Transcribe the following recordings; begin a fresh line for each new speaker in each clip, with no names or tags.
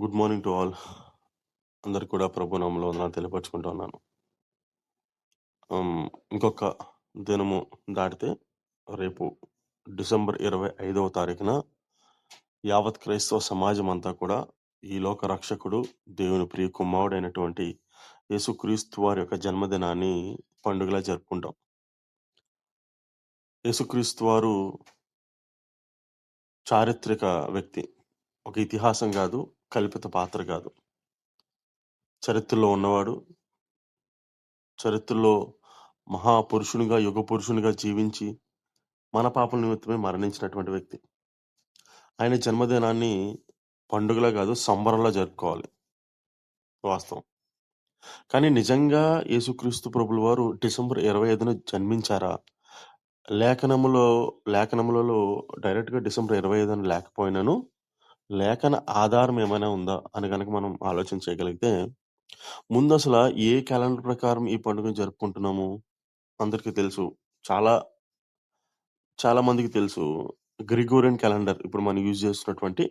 Good morning to all. అందరు కూడా ప్రభు నామములో తెలియపరుచుకుంటున్నాను ఉన్నాను. ఇంకొక దినము దాటితే రేపు డిసెంబర్ 25వ తారీఖున యావత్ క్రైస్తవ సమాజం అంతా కూడా ఈ లోక రక్షకుడు, దేవుని ప్రియ కుమారుడైనటువంటి యేసుక్రీస్తు వారి యొక్క జన్మదినాన్ని పండుగలా జరుపుకుంటాం. యేసుక్రీస్తు వారు చారిత్రక వ్యక్తి. ఒక ఇతిహాసం కాదు కల్పిత పాత్ర కాదు చరిత్రలో ఉన్నవాడు. చరిత్రలో మహాపురుషునిగా, యుగ పురుషునిగా జీవించి, మన పాపల నిమిత్తమే మరణించినటువంటి వ్యక్తి. ఆయన జన్మదినాన్ని పండుగలా కాదు సంబరంలా జరుపుకోవాలి. వాస్తవం. కానీ నిజంగా యేసుక్రీస్తు ప్రభుల వారు డిసెంబర్ 25న జన్మించారా? లేఖనములో లేఖనములలో డైరెక్ట్‌గా డిసెంబర్ 25 అని లేకపోయినాను లేఖన ఆధారం ఏమైనా ఉందా అని గనక మనం ఆలోచన చేయగలిగితే, ముందసల ఏ క్యాలెండర్ ప్రకారం ఈ పండుగను జరుపుకుంటున్నాము? అందరికీ తెలుసు. చాలా చాలా మందికి తెలుసు. గ్రిగోరియన్ క్యాలెండర్ ఇప్పుడు మనం యూజ్ చేస్తున్నటువంటి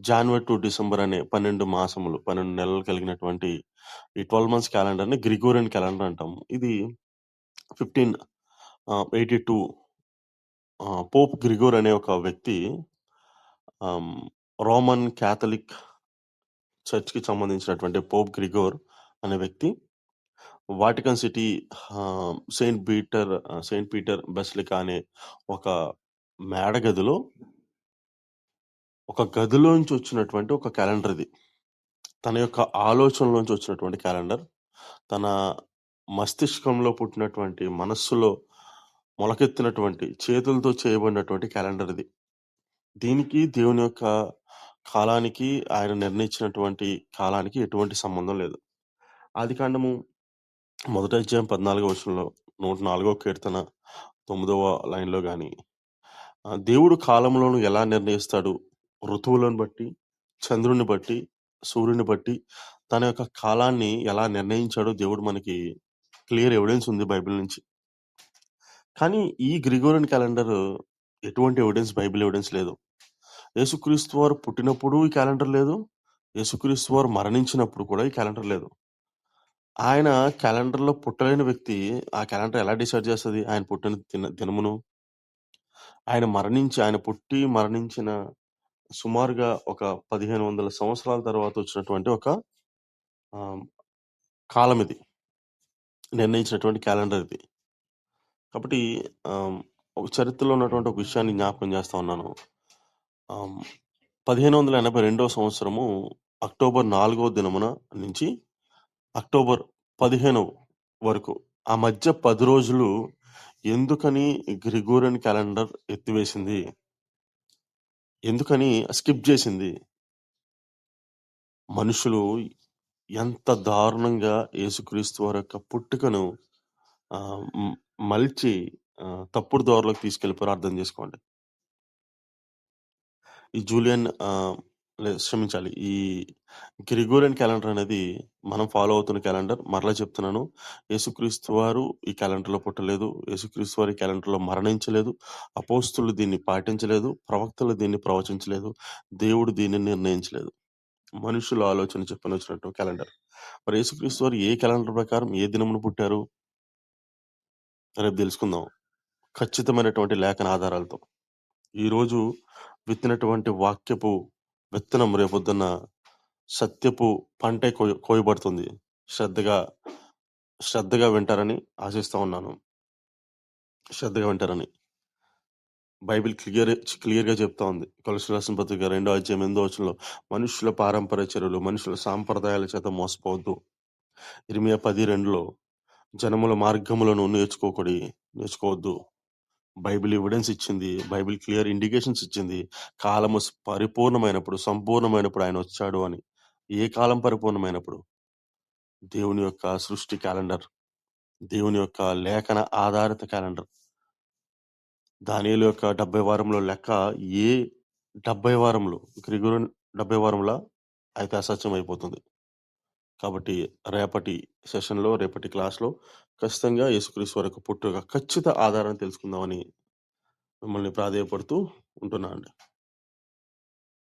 జాన్వరి టు డిసెంబర్ అనే 12 మాసములు, 12 నెలలు కలిగినటువంటి ఈ 12 మంత్స్ క్యాలెండర్‌ని గ్రిగోరియన్ క్యాలెండర్ అంటాము. ఇది 15 ఆహ్, 82 ఆహ్, పోప్ గ్రిగోర్ అనే ఒక వ్యక్తి ఆహ్, రోమన్ క్యాథలిక్ చర్చ్‌కి సంబంధించినటువంటి పోప్ గ్రిగోర్ అనే వ్యక్తి Vatican city ah, saint Peter ah, saint Peter basilica అనే ఒక మేడ గదిలో ఒక గదిలోంచి వచ్చినటువంటి ఒక క్యాలెండర్ ఇది. తన యొక్క ఆలోచనలోంచి వచ్చినటువంటి క్యాలెండర్. తన మస్తిష్కంలో పుట్టినటువంటి, మనస్సులో మొలకెత్తినటువంటి, చేతులతో చేయబడినటువంటి క్యాలెండర్ ఇది. దీనికి దేవుని యొక్క కాలానికి, ఆయన నిర్ణయించినటువంటి కాలానికి ఎటువంటి సంబంధం లేదు. ఆదికాండము మొదటి అధ్యాయం 14వ వచనంలో 104వ కీర్తన తొమ్మిదవ లైన్‌లో గాని, ఆహ్, దేవుడు కాలములను ఎలా నిర్ణయిస్తాడు? ఋతువులను బట్టి, చంద్రుడిని బట్టి, సూర్యుడిని బట్టి తన యొక్క కాలాన్ని ఎలా నిర్ణయించాడో దేవుడు మనకి క్లియర్ ఎవిడెన్స్ ఉంది బైబిల్ నుంచి. కానీ ఈ గ్రిగోరియన్ క్యాలెండర్ ఎటువంటి ఎవిడెన్స్ బైబిల్ ఎవిడెన్స్ లేదు. యేసుక్రీస్తు వారు పుట్టినప్పుడు ఈ క్యాలెండర్ లేదు. యేసుక్రీస్తు వారు మరణించినప్పుడు కూడా ఈ క్యాలెండర్ లేదు. ఆయన క్యాలెండర్‌లో పుట్టలేని వ్యక్తి ఆ క్యాలెండర్ ఎలా డిసైడ్ చేస్తుంది ఆయన పుట్టిన దిన దినమును? ఆయన మరణించి ఆయన పుట్టి మరణించిన సుమారుగా ఒక 1500 సంవత్సరాల తర్వాత వచ్చినటువంటి ఒక కాలం ఇది. నిర్ణయించినటువంటి క్యాలెండర్ ఇది. కాబట్టి చరిత్రలో ఉన్నటువంటి ఒక విషయాన్ని జ్ఞాపకం చేస్తా ఉన్నాను. ఆహ్, 1582వ సంవత్సరము అక్టోబర్ 4వ దినమున నుంచి అక్టోబర్ 15 వరకు ఆ మధ్య 10 రోజులు ఎందుకని గ్రిగోరియన్ క్యాలెండర్ ఎత్తివేసింది? ఎందుకని స్కిప్ చేసింది? మనుషులు ఎంత దారుణంగా యేసుక్రీస్తు వారి యొక్క పుట్టుకను ఆహ్, హ్మ్, మలిచి ఆహ్, తప్పుడు దారిలోకి తీసుకెళ్ళిపోయారో అర్థం చేసుకోండి. ఈ జూలియన్ ఆహ్, లేదు క్షమించాలి. ఈ గ్రిగోరియన్ క్యాలెండర్ అనేది మనం ఫాలో అవుతున్న క్యాలెండర్. మరలా చెప్తున్నాను. యేసుక్రీస్తు వారు ఈ క్యాలెండర్‌లో పుట్టలేదు. యేసుక్రీస్తు వారు ఈ క్యాలెండర్‌లో మరణించలేదు. అపోస్తలులు దీన్ని పాటించలేదు. ప్రవక్తలు దీన్ని ప్రవచించలేదు. దేవుడు దీన్ని నిర్ణయించలేదు. మనుషుల ఆలోచన చొప్పున వచ్చినట్టు క్యాలెండర్. మరి యేసుక్రీస్తు వారు ఏ క్యాలెండర్ ప్రకారం ఏ దినమున పుట్టారు? రేపు తెలుసుకుందాం. ఖచ్చితమైనటువంటి లేఖన ఆధారాలతో. ఈరోజు విత్తినటువంటి వాక్యపు విత్తనం రేపొద్దున్న సత్యపు పంటే కోయ కోయబడుతుంది. శ్రద్ధగా శ్రద్ధగా వింటారని ఆశిస్తూ ఉన్నాను. శ్రద్ధగా వింటారని. బైబిల్ క్లియర్ క్లియర్‌గా చెప్తా ఉంది. కొలసి రాసిన పత్రిక రెండో అధ్యాయం 8 వచనంలో మనుషుల పారంపర్య చర్యలు, మనుషుల సాంప్రదాయాల చేత మోసపోవద్దు. ఎనిమిద పది రెండులో జనముల మార్గములను నేర్చుకోకూడి నేర్చుకోవద్దు. బైబిల్ ఎవిడెన్స్ ఇచ్చింది. బైబిల్ క్లియర్ ఇండికేషన్స్ ఇచ్చింది. కాలము పరిపూర్ణమైనప్పుడు, సంపూర్ణమైనప్పుడు ఆయన వచ్చాడు అని. ఏ కాలం పరిపూర్ణమైనప్పుడు? దేవుని యొక్క సృష్టి క్యాలెండర్. దేవుని యొక్క లేఖన ఆధారిత క్యాలెండర్. దానియేలు యొక్క 70 వారంలో లెక్క ఏ 70 వారంలో గ్రిగోరియన్ 70 వారంలా? అయితే అసత్యం అయిపోతుంది. కాబట్టి రేపటి సెషన్‌లో, రేపటి క్లాస్‌లో ఖచ్చితంగా యేసుక్రీస్తు వారి యొక్క పుట్టుక ఖచ్చిత ఆధారాన్ని తెలుసుకుందామని మిమ్మల్ని ప్రాధేయపడుతూ ఉంటున్నానండి.